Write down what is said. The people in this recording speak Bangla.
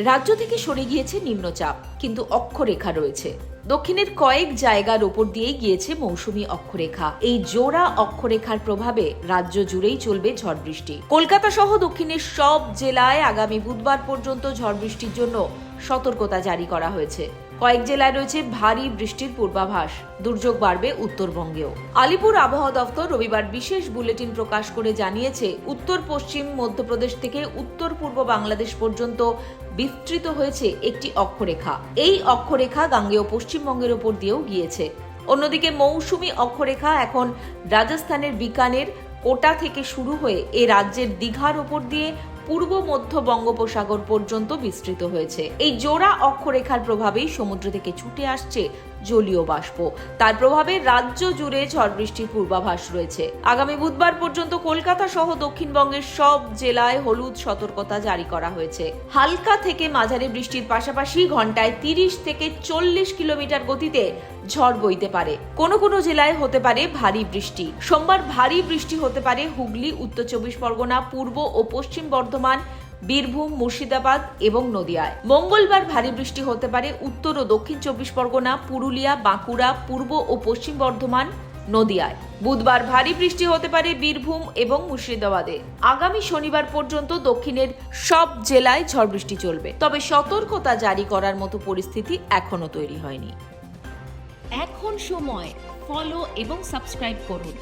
রাজ্য থেকে সরে গিয়েছে নিম্নচাপ কিন্তু অক্ষরেখা রয়েছে। দক্ষিণের কয়েক জায়গার ওপর দিয়েই গিয়েছে মৌসুমী অক্ষরেখা। এই জোড়া অক্ষরেখার প্রভাবে রাজ্য জুড়েই চলবে ঝড় বৃষ্টি। কলকাতা সহ দক্ষিণের সব জেলায় আগামী বুধবার পর্যন্ত ঝড় বৃষ্টির জন্য সতর্কতা জারি করা হয়েছে। কয়েক জেলায় রয়েছে ভারী বৃষ্টির পূর্বাভাস। দুর্যোগ বাড়বে উত্তরবঙ্গেও। আলিপুর আবহাওয়া দফতর রবিবার বিশেষ বুলেটিন প্রকাশ করে জানিয়েছে, উত্তর পশ্চিম মধ্যপ্রদেশ থেকে উত্তর পূর্ব বাংলাদেশ পর্যন্ত বিস্তৃত হয়েছে একটি অক্ষরেখা। এই অক্ষরেখা গাঙ্গেয় পশ্চিমবঙ্গের ওপর দিয়েও গিয়েছে। অন্যদিকে মৌসুমি অক্ষরেখা এখন রাজস্থানের বিকানের কোটা থেকে শুরু হয়ে এ রাজ্যের দীঘার ওপর দিয়ে পূর্ব মধ্য বঙ্গোপসাগর পর্যন্ত বিস্তৃত হয়েছে। এই জোড়া অক্ষরেখার প্রভাবেই সমুদ্র থেকে ছুটে আসছে জলীয় বাষ্প। তার প্রভাবে রাজ্য জুড়ে ঝড় বৃষ্টির পূর্বাভাস রয়েছে। আগামী বুধবার পর্যন্ত কলকাতা সহ দক্ষিণবঙ্গের সব জেলায় হলুদ সতর্কতা জারি করা হয়েছে। হালকা থেকে মাঝারি বৃষ্টির পাশাপাশি ঘন্টায় তিরিশ থেকে চল্লিশ কিলোমিটার গতিতে ঝড় বইতে পারে। কোনো কোনো জেলায় হতে পারে ভারী বৃষ্টি। সোমবার ভারী বৃষ্টি হতে পারে হুগলি, উত্তর চব্বিশ পরগনা, পূর্ব ও পশ্চিম বর্ধমান, বীরভূম, মুর্শিদাবাদ এবং নদিয়ায়। মঙ্গলবার ভারী বৃষ্টি হতে পারে উত্তর ও দক্ষিণ চব্বিশ পরগনা, পুরুলিয়া, বাঁকুড়া, পূর্ব ও পশ্চিম বর্ধমান, নদিয়ায়। বুধবার ভারী বৃষ্টি হতে পারে বীরভূম এবং মুর্শিদাবাদে। আগামী শনিবার পর্যন্ত দক্ষিণের সব জেলায় ঝড় বৃষ্টি চলবে। তবে সতর্কতা জারি করার মতো পরিস্থিতি এখনও তৈরি হয়নি। এখন সময় ফলো এবং সাবস্ক্রাইব করুন।